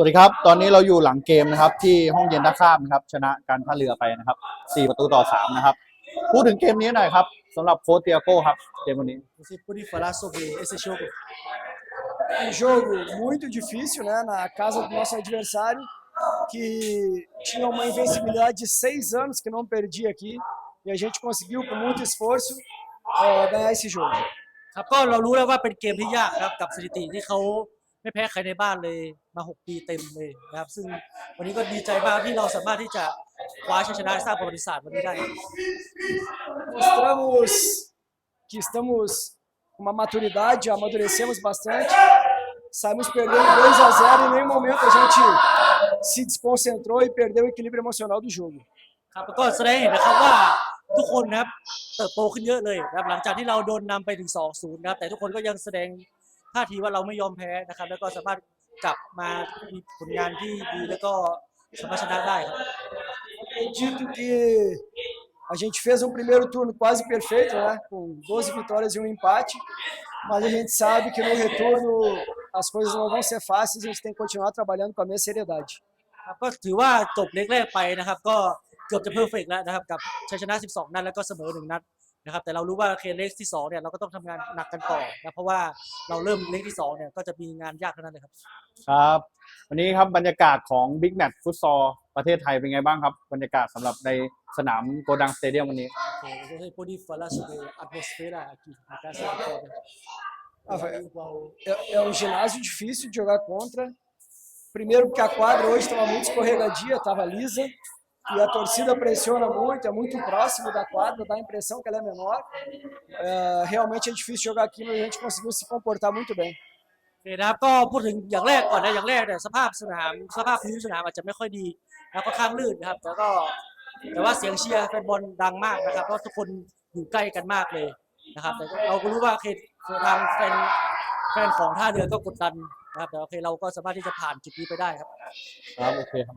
สวัสดีครับ ตอนนี้เราอยู่หลังเกมนะครับ ที่ห้องเย็นท่าข้ามนะครับ ชนะการท่าเรือไปนะครับ4ประตูต่อ3นะครับ พูดถึงเกมนี้หน่อยครับสำหรับโค้ชเตียโก้ครับ เกมวันนี้ Você pode falar sobre esse jogo? Um jogo muito difícil, né? Na casa do nosso adversário, que tinha uma invencibilidade de seis anos que não perdia aqui. E a gente conseguiu, com muito esforço, eh, ganhar esse jogo. ครับก็เรารู้แล้วว่าเป็นเกมที่ยากนะครับกับสถิติที่เขา ไม่แพ้ใครในบ้านเลยมา 6 ปีเต็มเลยนะครับ ซึ่งวันนี้ก็ดีใจมากที่เราสามารถที่จะคว้าชัยชนะสร้างประวัติศาสตร์วันนี้ได้ Mostramos que estamos com uma maturidade, amadurecemos bastante. Saímos perdendo 2 a 0 e em nenhum momento a gente se desconcentrou e perdeu o equilíbrio emocional do jogo. ครับแล้วก็แสดงให้เห็นนะครับว่าทุกคนนะครับเติบโตขึ้นเยอะเลยนะครับหลังจากที่เราโดนนำไปถึง 2-0 นะครับ แต่ทุกคนก็ยังแสดง ท่าทีว่าเราไม่ยอมแพ้นะครับ แล้วก็สามารถกลับมามีผลงานที่ดีแล้วก็สามารถชนะได้ครับ Acredito que a gente fez um primeiro turno quase perfeito, né? Com 12 vitórias e um empate. Mas a gente sabe que no retorno as coisas não vão ser fáceis, a gente tem que continuar trabalhando com a mesma seriedade. ครับก็ถือว่าจบเล็กแรกไปนะครับ ก็เกือบจะเพอร์เฟกแล้วนะครับ กับชัยชนะ 12 นัดแล้วก็เสมอ 1 นัด นะครับแต่เรารู้ว่าเคเลกที่2เนี่ยเราก็ต้องทำงานหนักกันต่อนะเพราะว่าเราเริ่มเล็กที่2เนี่ยก็จะมีงานยากเท่านั้นเลยครับ ครับ วันนี้ครับบรรยากาศของบิ๊กแมตช์ฟุตซอลประเทศไทยเป็นไงบ้างครับ บรรยากาศสำหรับในสนามโกดังสเตเดียมวันนี้ Você pode falar sobre a atmosfera aqui na casa do Cobra? Ah, vai- É, é um ginásio difícil de jogar contra. Primeiro porque a quadra hoje estava muito escorregadia, estava lisa. E a torcida pressiona muito, é muito próximo da quadra, dá a impressão que ela é menor. É, realmente é difícil jogar aqui, mas a gente conseguiu se comportar muito bem. โอเคนะครับก็พูดถึงอย่างแรกก่อนนะอย่างแรกเนี่ยสภาพสนามสภาพพื้นสนามอาจจะไม่ค่อยดีแล้วก็ข้างลื่นนะครับแต่ก็แต่ว่าเสียงเชียร์แฟนบอลดังมากนะครับเพราะทุกคนอยู่ใกล้กันมากเลยนะครับแต่เราก็รู้ว่าโอเคทางแฟนแฟนของท่าเรือก็กดดันนะครับแต่โอเคเราก็สามารถที่จะผ่านจุดนี้ไปได้ครับ ครับโอเคครับ